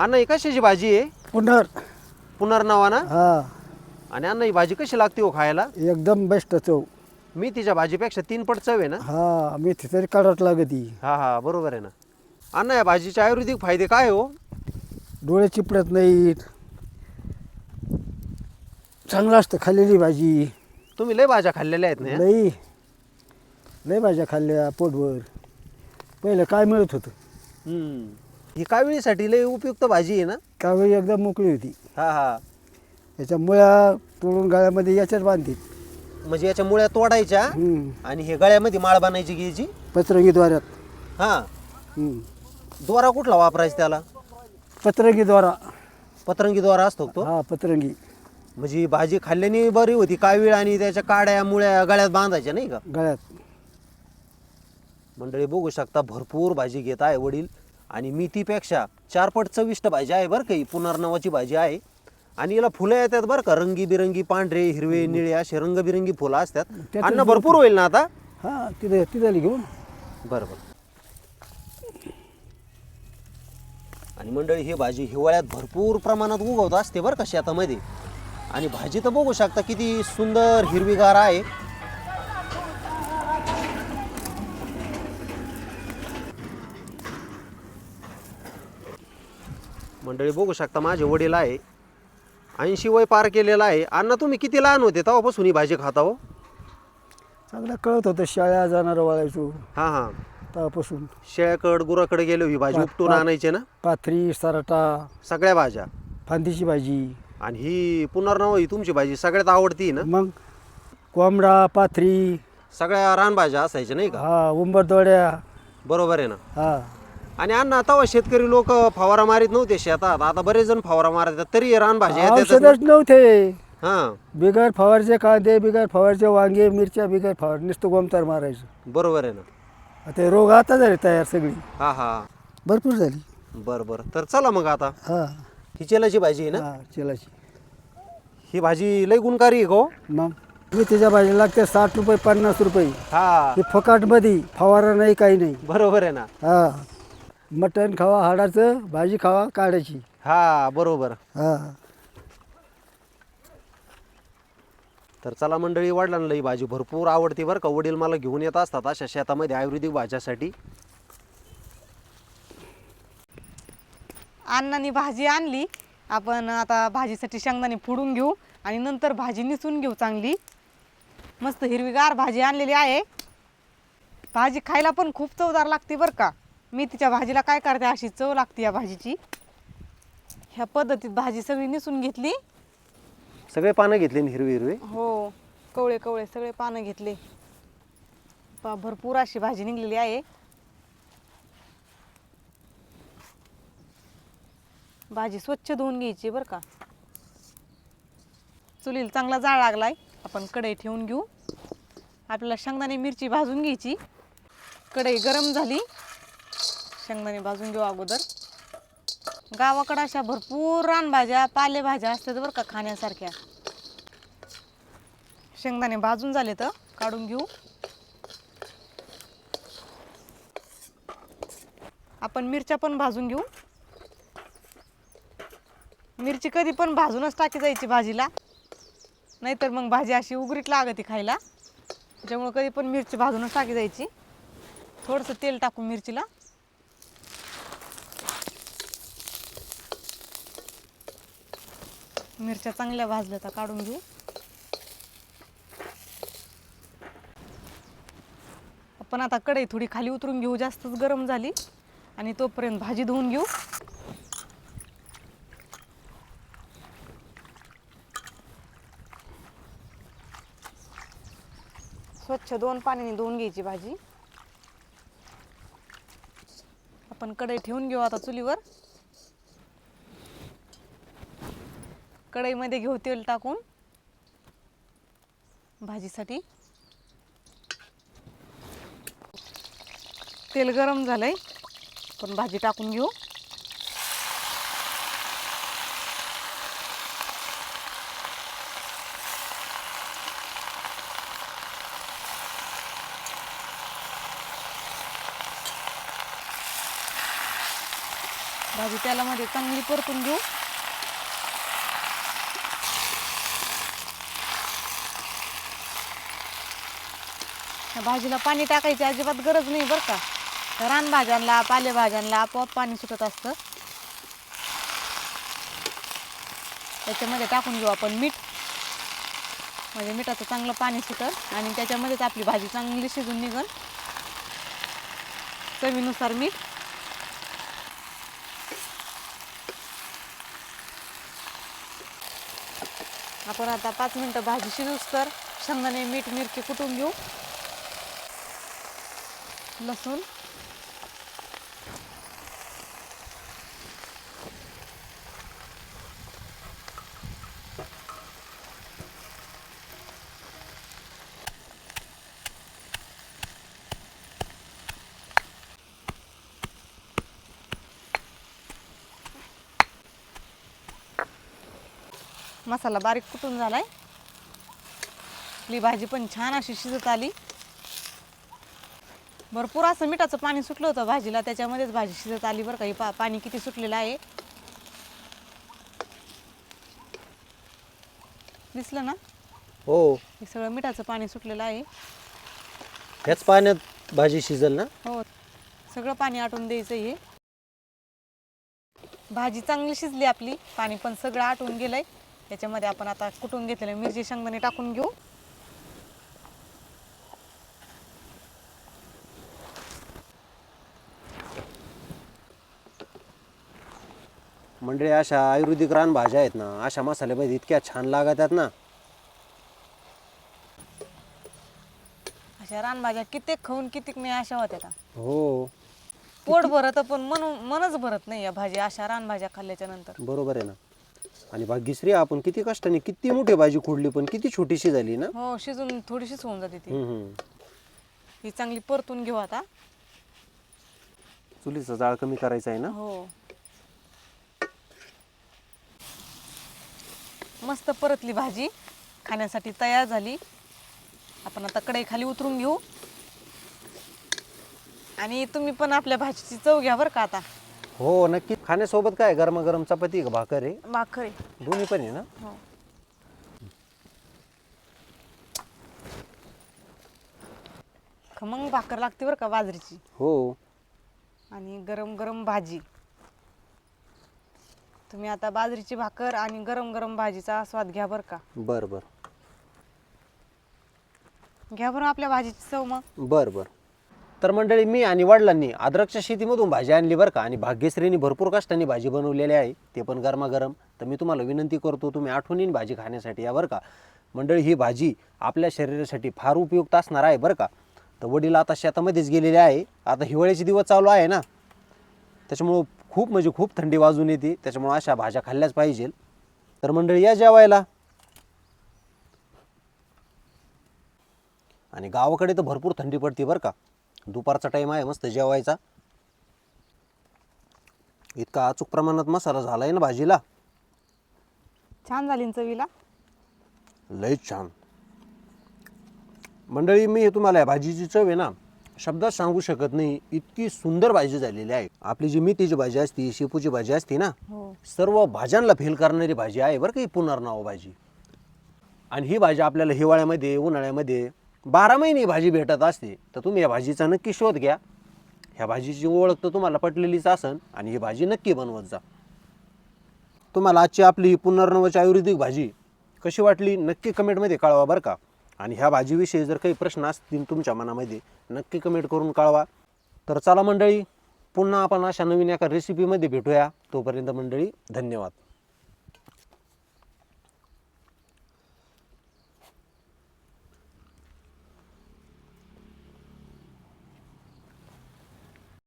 अण्णा ही कशाची भाजी आहे? पुनर. पुनर्नवा ना हा. आणि अण्णा ही भाजी कशी लागते हो खायला? एकदम बेस्ट चव. मी तिच्या भाजीपेक्षा तीन पट चव आहे ना? हा मेथी तरी काढत लागती. हा हा बरोबर आहे ना. अण्णा या भाजीचे आयुर्वेदिक फायदे काय हो? डोळे चिपडत नाहीत. चांगलं असतं खाल्लेली भाजी. तुम्ही लय भाज्या खाल्लेल्या आहेत ना? लई. लई भाज्या खाल्ल्या पोटभर. पहिलं काय मिळत होतं? हम्म. ही काविळीसाठी लय उपयुक्त भाजी आहे ना? कावेळी एकदम मोकळी होती. हा हा. याच्या मुळ्या तोडून गाळ्यामध्ये याच्यात बांधतील म्हणजे याच्या मुळ्या तोडायच्या हम्म. आणि हे गळ्यामध्ये माळ बांधायची घ्यायची? पत्रंगीद्वाऱ्यात हा. हम्म. दोरा कुठला वापरायचा त्याला? पत्रंगीद्वारा पतरंगी दोरा असतो तो? हा पत्रंगी. म्हणजे ही भाजी खाल्ल्याने बरी होती कावीळ आणि त्याच्या काड्या मुळ्या गळ्यात बांधायच्या नाही का? गळ्यात. मंडळी बघू शकता भरपूर भाजी घेत आहे वडील. आणि मेथीपेक्षा चारपट चविष्ट भाजी आहे बरं का ही पुनर्नवाची भाजी आहे. आणि याला फुलं येतात बरं का रंगीबिरंगी पांढरे हिरवे निळे असे रंगबिरंगी फुलं असतात. त्यातून अन्न भरपूर होईल ना आता? हा तिथे तिथे घेऊन. बरं बरं. आणि मंडळी ही भाजी हिवाळ्यात भरपूर प्रमाणात उगवत असते बरं का शेतामध्ये. आणि भाजी तर बघू शकता किती सुंदर हिरवीगार आहे. मंडळी बघू शकता माझे वडील आहे. ऐंशी वय पार केलेला आहे. अण्णा तुम्ही किती लहान होते? तेव्हापासून ही भाजी खाता हो. चांगलं कळत होतं शाळा जाणारं वळायचो हां हां. तेव्हापासून. शेळ्याकड गुराकडे गेलो ही भाजी. पा- उपटून पा- आणायचे ना? पाथरी सराटा सगळ्या भाज्या. फांदीची भाजी. आणि ही पुनर्नव ही तुमची भाजी. सगळ्यात आवडती ना? मग कोंबडा पाथरी. सगळ्या रानभाज्या असायच्या नाही का? हा उंबरदोड्या. बरोबर आहे ना? हा. आणि अण्णा तेव्हा शेतकरी लोक फवारा मारीत नव्हते शेतात. आता बरेच जण फवारा मारतात. तरी रानभाज्या येतातच ना. औषधच नव्हते. हा. बिगर फवारचे कांदे बिगर फवारचे वांगे मिरच्या बिगर फवार नुसतं गोमतार मारायचं. बरोबर आहे ना. आता हे रोग आता झाले तयार सगळी. हा हा. भरपूर झाली. बरं बरं. तर चला मग आता. हा. ही चेलाची भाजी आहे ना? हा चिलाची. ही भाजी लय गुणकारी आहे गो मग? मेथीच्या भाजी लागते साठ रुपये पन्नास रुपये. हा. हे फकाटमध्ये फवारा नाही काही नाही. बरोबर आहे ना. हा. मटण खावा हाडाचं भाजी खावा काढायची. हा बरोबर. हा. तर चला मंडळी वडिलांना ही भाजी भरपूर आवडते बरं का. वडील मला घेऊन येत असतात अशा शेतामध्ये आयुर्वेदिक भाज्यासाठी. अण्णांनी भाजी आणली. आपण आता भाजीसाठी शेंगदाणे फोडून घेऊ आणि नंतर भाजी निसून घेऊ चांगली. मस्त हिरवीगार भाजी आणलेली आहे. भाजी खायला पण खूप चवदार लागते बरं का. मी तिच्या भाजीला काय करते अशी चव लागते या भाजीची. ह्या पद्धतीत भाजी सगळी निसून घेतली. सगळे पानं घेतले ना हिरवे हिरवे? हो कवळे कवळे सगळे पानं घेतले. पा भरपूर अशी भाजी निघलेली आहे. भाजी स्वच्छ धुवून घ्यायची बरं का. चुलीला चांगला जाळ लागलाय आपण कढई ठेवून घेऊ. आपल्याला शेंगदाणे मिरची भाजून घ्यायची. कढई गरम झाली. शेंगदाणे भाजून घेऊ अगोदर. गावाकडं अशा भरपूर रानभाज्या पालेभाज्या असतात बरं का खाण्यासारख्या. शेंगदाणे भाजून झाले तर काढून घेऊ. आपण मिरच्या पण भाजून घेऊ. मिरची कधी पण भाजूनच टाकी जायची भाजीला. नाहीतर मग भाजी अशी उघडीत लागते खायला. त्यामुळं कधी पण मिरची भाजूनच टाकी जायची. थोडंसं तेल टाकू मिरचीला. मिरच्या चांगल्या भाजल्या तर काढून घेऊ. आपण आता कढई थोडी खाली उतरून घेऊ जास्तच गरम झाली. आणि तोपर्यंत भाजी धुवून घेऊ. स्वच्छ दोन पाण्याने धुवून घ्यायची भाजी. आपण कढई ठेवून घेऊ आता चुलीवर. कढईमध्ये घेऊ तेल टाकून. भाजीसाठी. तेल गरम झालंय पण भाजी टाकून घेऊ. भाजी तेलामध्ये चांगली परतून घेऊ. भाजीला पाणी टाकायची अजिबात गरज नाही बरं का. रानभाज्यांना पालेभाज्यांना आपोआप पाणी सुटत असतं. त्याच्यामध्ये टाकून घेऊ आपण मीठ. म्हणजे मिठाचं चांगलं पाणी सुटल आणि त्याच्यामध्येच आपली भाजी चांगली शिजून निघल. चवीनुसार मीठ. आपण आता पाच मिनटं भाजी शिजूस तर शेंगदाणे मीठ मिरची कुटून घेऊ. लसूण. मसाला बारीक कुटून झालाय. आपली भाजी पण छान अशी शिजत आली. भरपूर असं मिठाचं पाणी सुटलं होतं भाजीला त्याच्यामध्येच भाजी शिजत आली बरं का. ही पा पाणी किती सुटलेलं आहे. दिसलं ना? हो. हे सगळं मिठाचं पाणी सुटलेलं आहे. ह्याच पाण्यात भाजी शिजल ना? हो. सगळं पाणी आटून द्यायचं हे. भाजी चांगली शिजली आपली पाणी पण सगळं आटून गेलंय. त्याच्यामध्ये आपण आता कुटून घेतलेले मिरची शेंगदाणे टाकून घेऊ. म्हणजे अशा आयुर्वेदिक रानभाज्या आहेत ना अशा मसाल्यामध्ये इतक्या छान लागतात ना. अशा रानभाज्या कित्येक खाऊन कितीक नाही अशा होत्या का? हो. पोट भरत पण मन मनच भरत नाही या भाजी अशा रानभाज्या खाल्ल्याच्या नंतर. बरोबर आहे ना. आणि भाग्यश्री आपण किती कष्टाने किती मोठी भाजी खुडली पण किती छोटीशी झाली ना. हो शिजून थोडीशीच होऊन जाते ती. हम्म, हम्म. ही चांगली परतून घेऊ आता. चुलीचं जाळ कमी करायचं आहे ना. हो. मस्त परतली भाजी. खाण्यासाठी तयार झाली. आपण आता कढई खाली उतरून घेऊ. आणि तुम्ही पण आपल्या भाजीची चव घ्या बरं का आता. हो नक्की. खाण्यासोबत काय? गरमागरम चपाती का? भाकर आहे? भाकर आहे. दोन्ही पण आहे ना? हो. खमंग भाकर लागते बरं का बाजरीची? हो. आणि गरम गरम भाजी. तुम्ही आता बाजरीची भाकर आणि गरम गरम भाजीचा स्वाद घ्या बरं का. बर बर. घ्या बरं आपल्या भाजीची चव मग. बर बर. तर मंडळी मी आणि वडिलांनी अद्रकच्या शेतीमधून भाजी आणली बरं का आणि भाग्यश्रीनी भरपूर कष्टाने भाजी बनवलेली आहे. ते पण गरमागरम. तर मी तुम्हाला विनंती करतो तुम्ही आठवणीने भाजी खाण्यासाठी या बरं का. मंडळी ही भाजी आपल्या शरीरासाठी फार उपयुक्त असणार आहे बरं का. तर वडील आता शेतामध्येच गेलेले आहे. आता हिवाळ्याचे दिवस चालू आहे ना. त्याच्यामुळं खूप म्हणजे खूप थंडी वाजून येते त्याच्यामुळं अशा भाज्या खाल्ल्याच पाहिजे. तर मंडळी या जेवायला. आणि गावाकडे तर भरपूर थंडी पडते बरं का. दुपारचा टाईम आहे मस्त जेवायचा. इतका अचूक प्रमाणात मसाला झाला आहे ना भाजीला. छान झाली ना चवीला? लयच छान. मंडळी मी हे तुम्हाला या भाजीची चव आहे ना शब्दात सांगू शकत नाही. इतकी सुंदर भाजी झालेली आहे. आपली जी मेथीची भाजी असती शेपूची भाजी असती ना हो. सर्व भाज्यांना फेल करणारी भाजी आहे बरं का ही पुनर्नाव भाजी. आणि ही भाजी आपल्याला हिवाळ्यामध्ये उन्हाळ्यामध्ये बारा महिने भाजी भेटत असते. तर तुम्ही या भाजीचा नक्की शोध घ्या. ह्या भाजीची ओळख तर तुम्हाला पटलेलीच असन आणि ही भाजी नक्की बनवत जा. तुम्हाला आजची आपली ही पुनर्नवाची आयुर्वेदिक भाजी कशी वाटली नक्की कमेंटमध्ये कळवा बरं का. आणि ह्या भाजीविषयी जर काही प्रश्न असतील तुमच्या मनामध्ये नक्की कमेंट करून कळवा. तर चला मंडळी पुन्हा आपण अशा नवीन एका रेसिपीमध्ये भेटूया. तोपर्यंत मंडळी धन्यवाद.